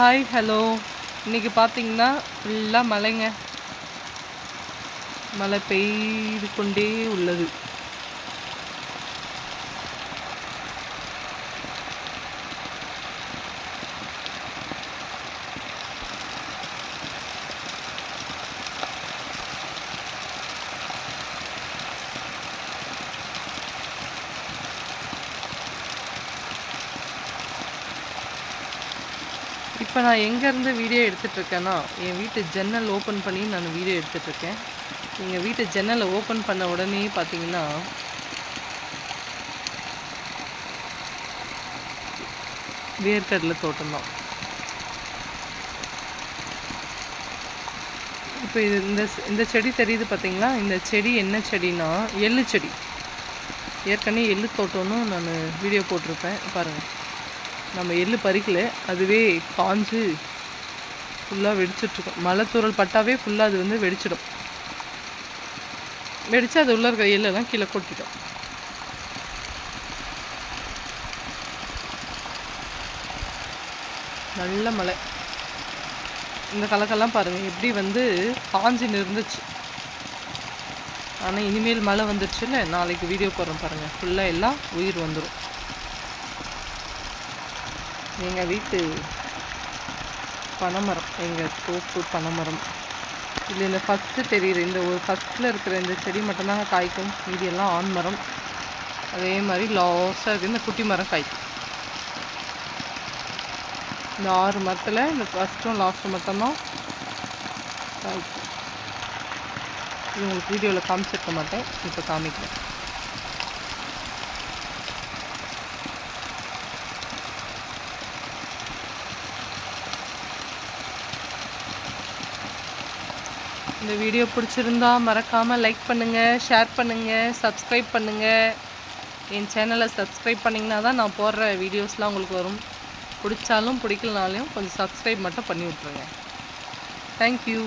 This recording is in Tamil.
ஹாய் ஹலோ இன்னைக்கு பார்த்தீங்கன்னா ஃபுல்லாக மழைங்க. மழை பெய்து கொண்டே உள்ளது. இப்போ நான் எங்கேருந்து வீடியோ எடுத்துகிட்ருக்கேன்னா என் வீட்டு ஜன்னல் ஓப்பன் பண்ணி நான் வீடியோ எடுத்துகிட்ருக்கேன். எங்கள் வீட்டு ஜன்னலை ஓப்பன் பண்ண உடனே பார்த்தீங்கன்னா வேர்க்கடலை தோட்டம் தான். இப்போ இது இந்த இந்த செடி தெரியுது பார்த்தீங்களா? இந்த செடி என்ன செடினா எள்ளு செடி. ஏற்கனவே எள்ளு தோட்டம்னு நான் வீடியோ போட்டிருப்பேன். பாருங்கள் நம்ம எள்ளு பறிக்கல அதுவே காஞ்சு ஃபுல்லாக வெடிச்சிட்ருக்கும். மழை தூறல் பட்டாவே ஃபுல்லாக அது வந்து வெடிச்சிடும். வெடித்து அது உள்ள இருக்கிற எள்ளெல்லாம் கீழே கொட்டிடும். நல்ல மழை. இந்த கலக்கெல்லாம் பாருங்கள் எப்படி வந்து காஞ்சி நிறந்துச்சு. ஆனால் இனிமேல் மழை வந்துருச்சுல்ல நாளைக்கு வீடியோ போடுறோம் பாருங்கள் ஃபுல்லாக எல்லாம் உயிர் வந்துடும் எங்கள் வீட்டு பனைமரம் எங்கள் தோப்பு பனைமரம். இதில் இந்த ஃபஸ்ட்டு தெரியுது இந்த ஒரு ஃபஸ்ட்டில் இருக்கிற இந்த செடி மட்டும்தாங்க காய்க்கும். மீதி எல்லாம் ஆண் மரம் அதே மாதிரி லாஸ்ட்டாக இருக்குது இந்த குட்டி மரம் காய்க்கும். இந்த ஆறு மரத்தில் இந்த ஃபஸ்ட்டும் லாஸ்ட்டும் மட்டும்தான் காய்க்கும். இது உங்களுக்கு வீடியோவில் காமிச்சிருக்க மாட்டேன் இப்போ காமிக்கிறேன். இந்த வீடியோ பிடிச்சிருந்தா மறக்காமல் லைக் பண்ணுங்கள் ஷேர் பண்ணுங்கள் சப்ஸ்கிரைப் பண்ணுங்கள் என் சேனலை சப்ஸ்கிரைப் பண்ணிங்கன்னா தான் நான் போடுற வீடியோஸ்லாம் உங்களுக்கு வரும். பிடிச்சாலும் பிடிக்கலனாலையும் கொஞ்சம் சப்ஸ்கிரைப் மட்டும் பண்ணி விட்ருங்க தேங்க்யூ